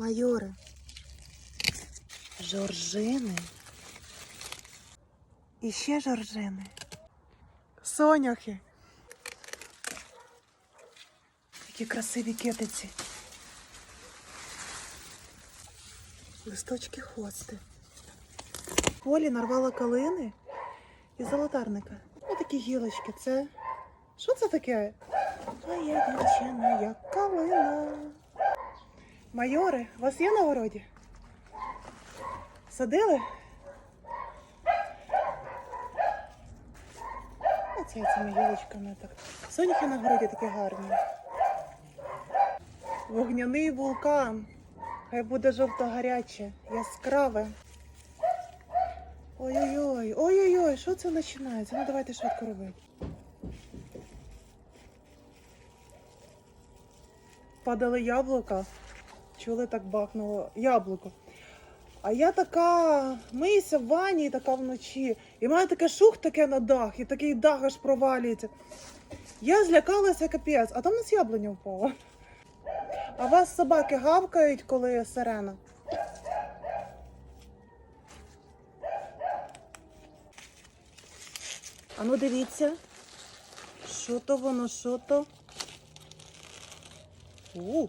Майори. Жоржини. І ще жоржини. Соняхи. Які красиві китиці. Листочки хости. Полі нарвала калини і золотарника. Ось такі гілочки. Це. Що це таке? Моя дівчина, як калина. Майори, у вас є на городі? Садили? Оце цими гілочками так. Соняхи на городі такі гарні. Вогняний вулкан. Хай буде жовто-гаряче, яскраве. Ой-ой-ой, ой-ой-ой, що це починається? Ну давайте швидко робити. Падали яблука. Чули, так бахнуло яблуко. А я така миюся в ванні така вночі. І в мене таке шух таке на дах, і такий дах аж провалюється. Я злякалася капець, а там у нас яблуня впала. А вас собаки гавкають, коли сирена? А ну дивіться. Що то воно, що то? У,